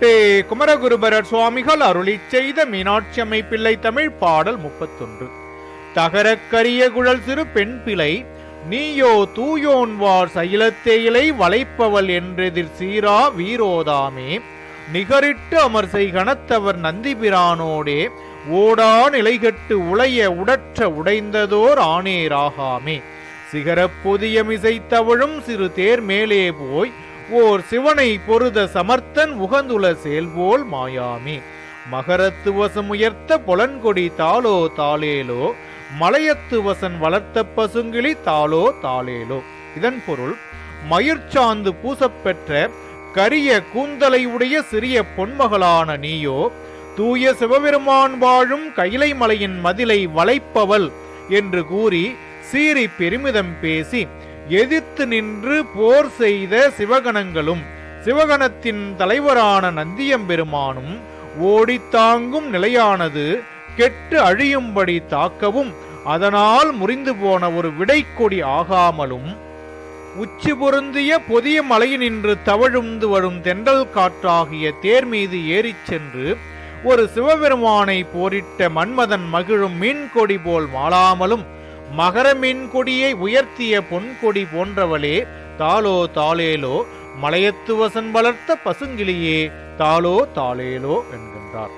தென்கோட்டை குமரகுருபரர் சுவாமிகள் அருளி செய்த மீனாட்சி அமைப்பிள்ளை தமிழ் பாடல் முப்பத்தொன்று. தகரக்கரிய குழல் சிறு பெண் பிள்ளை நீயோ தூயோன்வார் சைலத்தேயிலை வளைப்பவள் என்றெதிர் சீரா வீரோதாமே நிகரிட்டு அமர்சை கணத்தவர் நந்திபிரானோடே ஓடா நிலைகட்டு உளைய உடற்ற உடைந்ததோர் ஆனேராகாமே. சிகரப் பொதியமிசைத்தவழும் சிறு தேர் மேலே போய் ஓர் சிவனை பொருத சமர்த்தன் உகந்துல செயல்போல் மாயாமே. மகரத்து வசம் உயர்த்த பொலன்கொடி தாளோ தாளேலோ மலையத்து வசன் வளர்த்த பசுங்கிளி தாளோ தாளேலோ. இதன் பொருள் மயிர்ச்சாந்து பூசப்பெற்ற கரிய கூந்தலை உடைய சிறிய பொன்மகளான நீயோ தூய சிவபெருமான் வாழும் கைலை மலையின் மதிலை வளைப்பவள் என்று கூறி சீறி பெருமிதம் பேசி எதிர்த்து நின்று போர் செய்த சிவகணங்களும் சிவகணத்தின் தலைவரான நந்தியம்பெருமானும் ஓடித்தாங்கும் நிலையானது கெட்டு அழியும்படி தாக்கவும் அதனால் முறிந்து போன ஒரு விடைக்கொடி ஆகாமலும் உச்சி பொருந்திய பொதிய மலையினின்று தவழுந்து வரும் தென்றல் காற்றாகிய தேர் மீது ஏறிச் சென்று ஒரு சிவபெருமானை போரிட்ட மன்மதன் மகிழும் மீன்கொடி போல் மாளாமலும் மகர மீன்கொடியை உயர்த்திய பொன்கொடி போன்றவளே தாளோ தாளேலோ மலையத்து வசன் வளர்த்த பசுங்கிளியே தாளோ தாளேலோ என்கின்றார்.